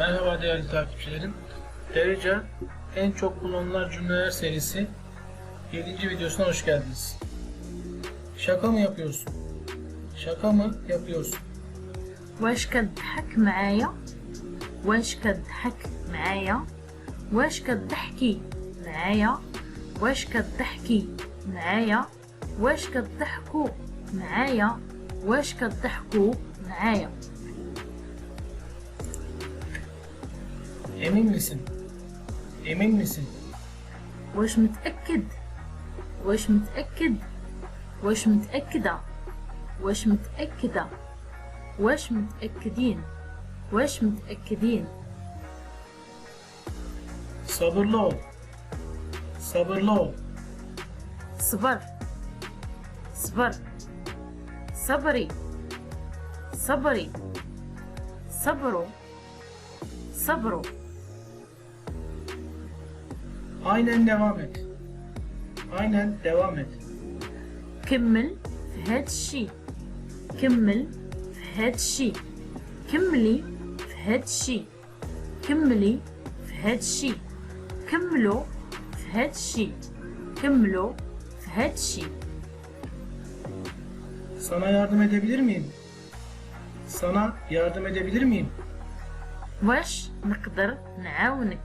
Merhaba değerli takipçilerim. Derece en çok kullanılan cümleler serisi 7. videosuna hoş geldiniz. Şaka mı yapıyorsun? Şaka mı yapıyorsun? واش كضحك معايا واش كضحك معايا واش كضحكي معايا واش كضحكي معايا واش كضحكوا معايا واش كضحكوا معايا Emin misin? Emin misin? واش متأكد؟ واش متأكد؟ واش متأكدة؟ واش متأكدة؟ واش متأكدين؟ واش متأكدين؟ Sabırlı ol. Sabırlı ol. صبر. صبر. صبري. صبري. صبروا صبروا Aynen devam et. Aynen devam et. كمل في هاد الشي كمل في هاد الشي كملي في هاد الشي كملي في هاد الشي كملوا في هاد الشي كملوا في هاد الشي Sana yardım edebilir miyim? Sana yardım edebilir miyim? واش نقدر نعاونك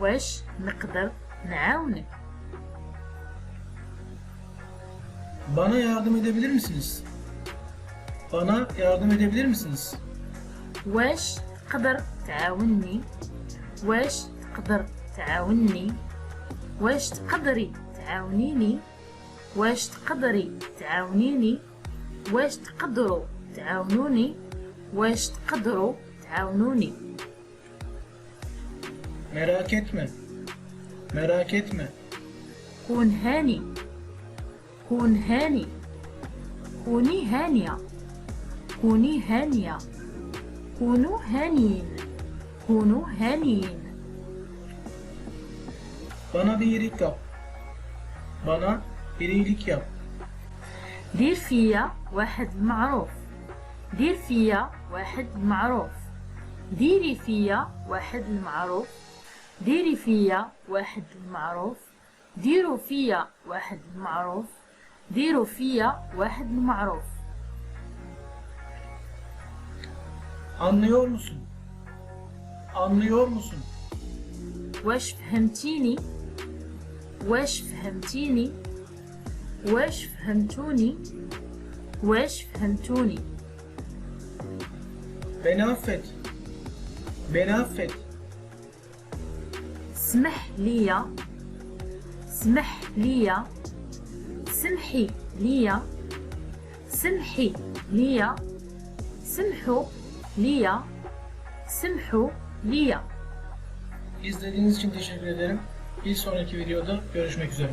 واش نقدر نعاونك؟ Bana yardım edebilir misiniz? Bana yardım edebilir misiniz? واش تقدر تعاوني واش تقدر تعاوني واش تقدري تعاونيني؟ واش تقدري تعاونيني؟ واش تقدروا تعاونوني؟ واش تقدروا تعاونوني؟ Merak etme. Merak etme. كون هاني كون هاني كوني هانية كوني هانية كونوا هانيين كونوا هانيين Bana bir iyilik yap. Bana bir iyilik yap. دير فيا واحد المعروف دير فيا واحد المعروف ديري فيا واحد المعروف ديري فيا واحد المعروف ديروا فيا واحد المعروف ديروا فيا واحد المعروف Anlıyor musun? Anlıyor musun? واش فهمتيني واش فهمتيني واش فهمتوني واش فهمتوني Beni affet. Beni affet. smehliya. Smehliya. Simhi liya. Simhi liya. Simhu liya. Simhu liya. İzlediğiniz için teşekkür ederim. Bir sonraki videoda görüşmek üzere.